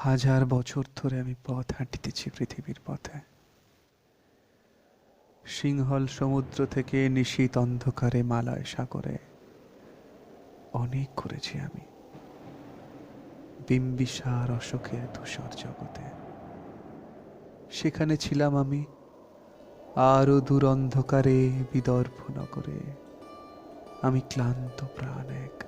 হাজার বছর ধরে আমি পথ হাঁটিতেছি পৃথিবীর পথে। সিংহল সমুদ্র থেকে নিশীত অন্ধকারে মালয় সাগরে অনেক করেছি আমি। বিম্বিসার অশোকের ধূসর জগতে। সেখানে ছিলাম আমি আরও দূর অন্ধকারে বিদর্ভ নগরে। আমি ক্লান্ত প্রাণ এক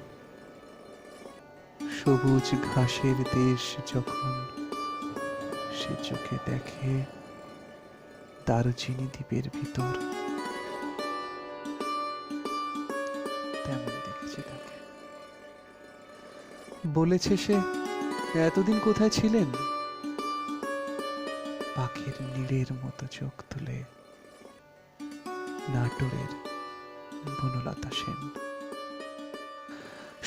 সবুজ ঘাসের দেশ যখন সে চোখে দেখে, দারুচিনি দ্বীপের ভিতর। তেমন দেখেছি তাকে। বলেছে সে, এতদিন কোথায় ছিলেন? পাখির নীড়ের মতো চোখ তুলে নাটোরের বনলতা সেন।